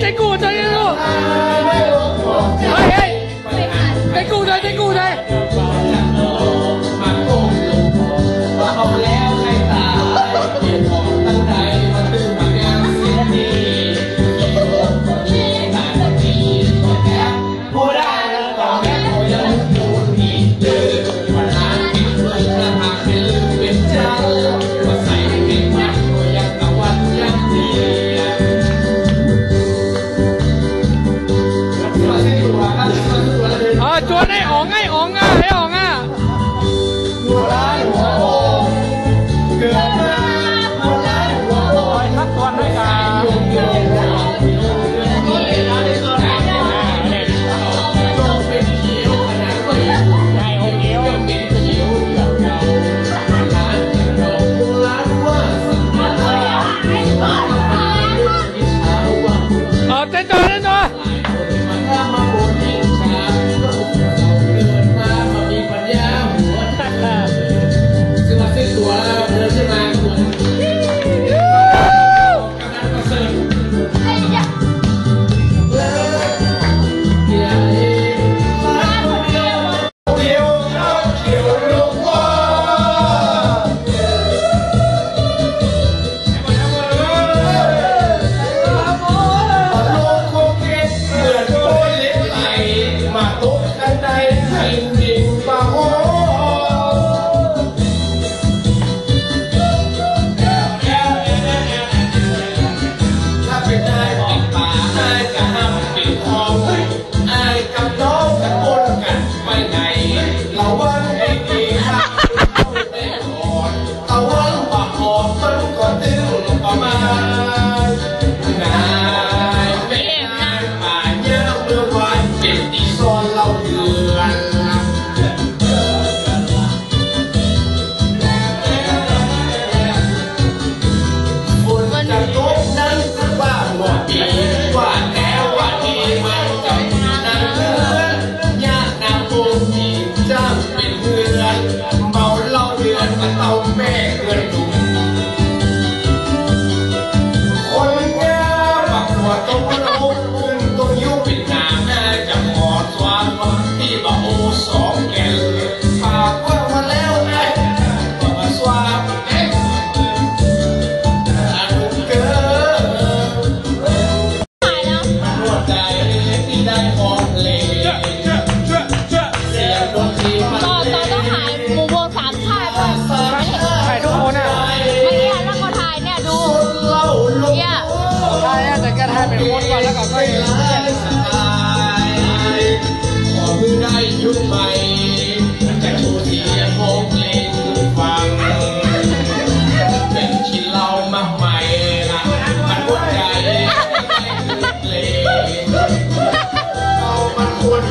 ใจกูใจ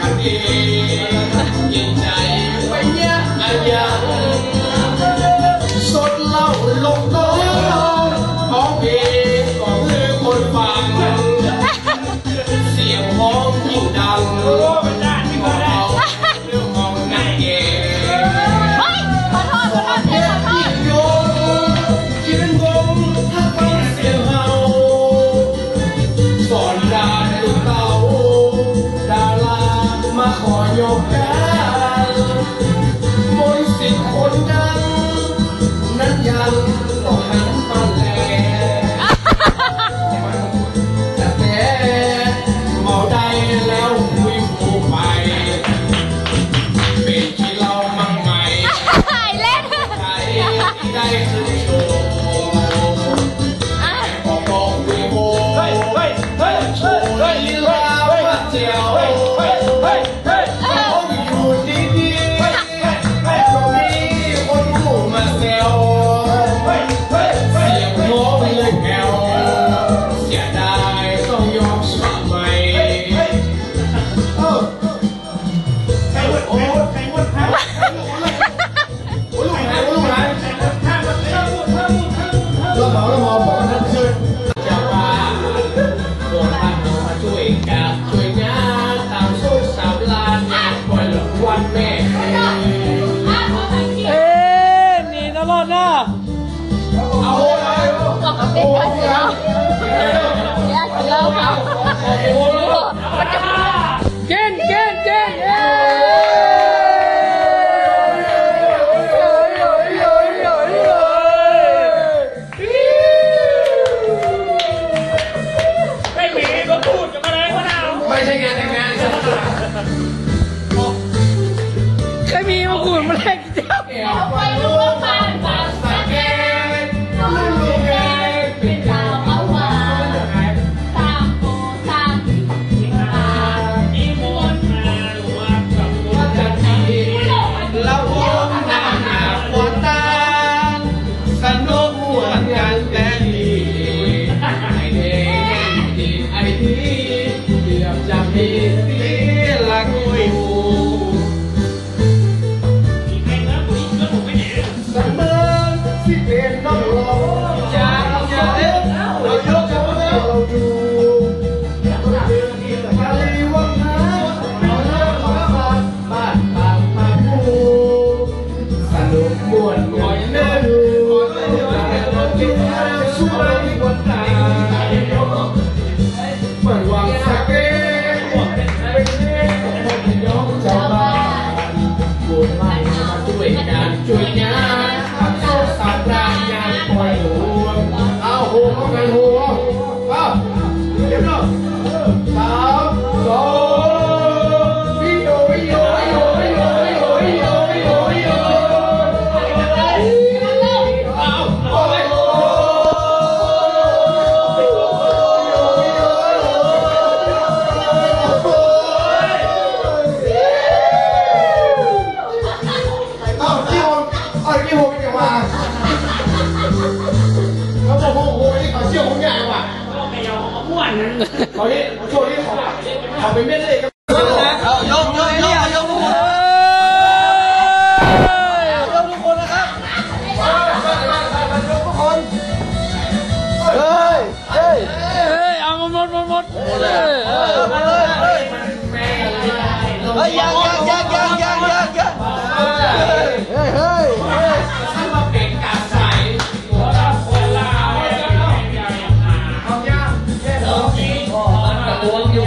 มั Oh,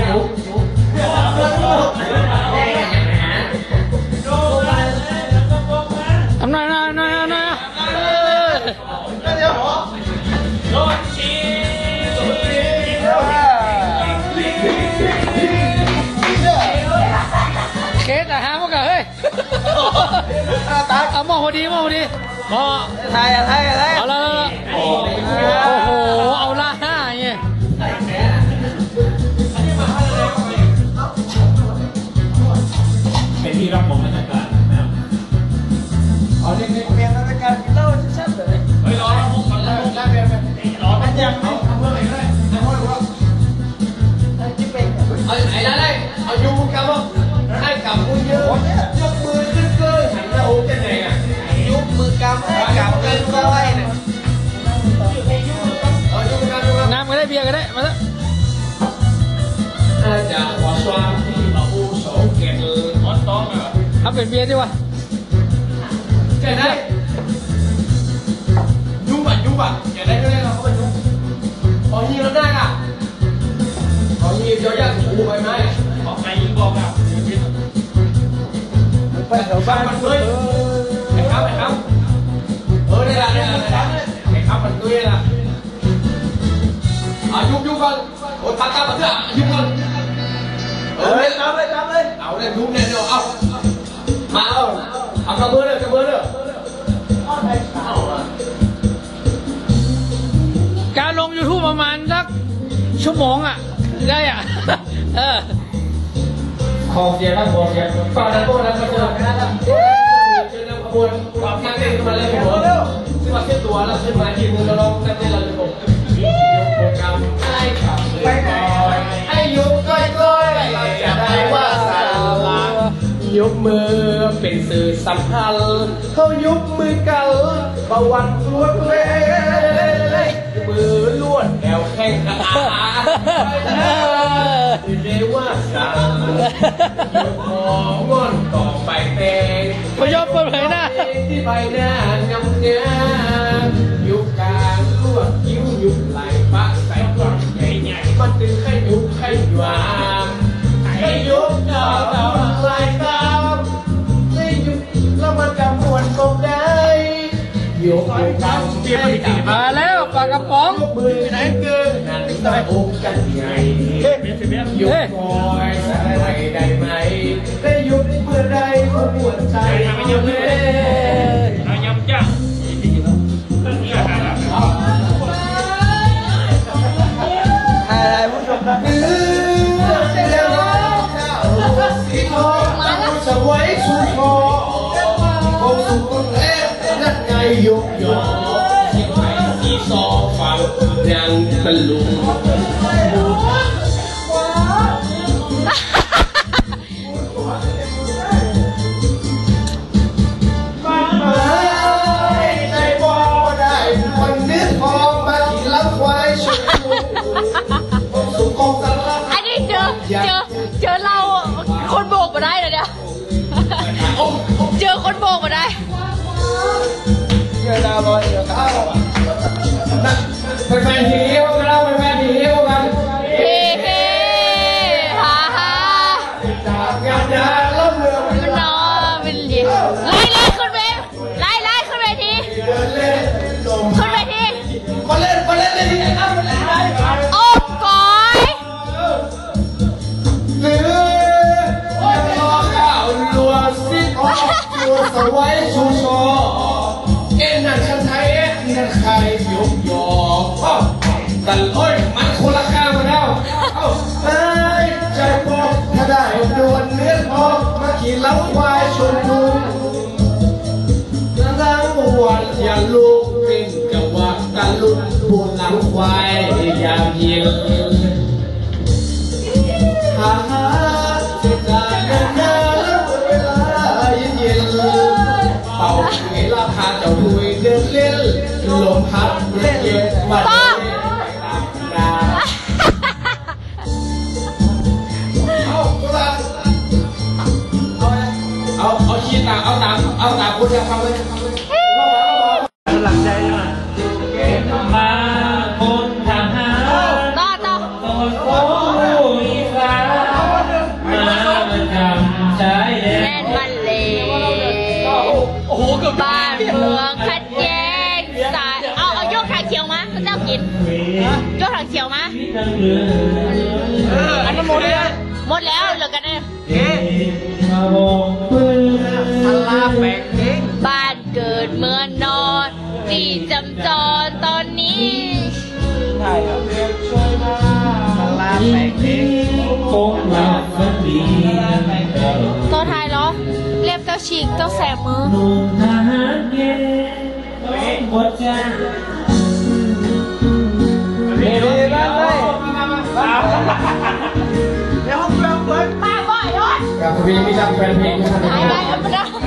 Em nói, em nói, em nói, Kết là há mất rồi Ông ờ, mò hồ đi, mò hồ đi. Mò. Thầy, thầy, thầy. Ờ, โอ้โห เอาละ เบียร์ก็ได้ มาเถอะเอาเป็นเบียร์ดีกวะาเกิดได้ยุบอะยุบอะเกิดได้ก็ได้วเราเขาเป็นยุบพอยีแล้วได้อะพอยีเจ้าอยากถูไปไหมบอกไปยิงบอกอะไปแถวบ้านมันเลยไปครับไปครับเออได้ละได้ละได้ละไปครับมันด้ยละ ก่อโอ้ตาตาปเถอะยุบก่อนเอาเลยเอาเลยเอาเลยเอาเลยยุบเนี่ยเดี๋ยวเอามาเอาเอากระเบื้องเด้อกระเบื้อเด้อการลงยูทูบประมาณสักชั่วโมงอะ ได้อะเออขอเสียนะขอเสียฝากนั้นก็นั้นก็เจอกันแล้วเจอแล้วขบวนกรับแท็กซี่มาเลยผมซื้อมาเส้นตัวแล้วขึ้นมาทีนึง เป็นสื่อสำคัญเขายุบมือเกันประวัติล้วนเลยมือลวดแอวแข้งขาไปนะอยู่ว่าสามยกมองอนต่อไปเตงพยอมเปิดเผยหน้าที่ใบหน้างำเง เกีมาแล้วปากกระป๋องมือไหนคือใต้อกกันไงหยุดคอยอะไยได้ไหมได้หยุบเมื่อใดก็ปวดใจ ยกยอที่ไปที่ซอฟังดังตะลุง น้องควายชนพูนางบวนอย่าลุกเป็นกับว่าตนลุกบนหลังควายยามเย็น แล้วกินจ้วงทางเขียวมาอันนั้นหมดแล้วหมดแล้วเหลือกันเนี่ยลาแปงบ้านเกิดเมืองนอนที่จำจรตอนนี้ใช่ครับลาแปงโคกลาฟันดีตัวไทยเหรอเล็บเจ้าฉีกเจ้าแสบมือ Hãy subscribe cho kênh Ghiền Mì Gõ Để không bỏ lỡ những video hấp dẫn Vinny's up for a pink. I'm not.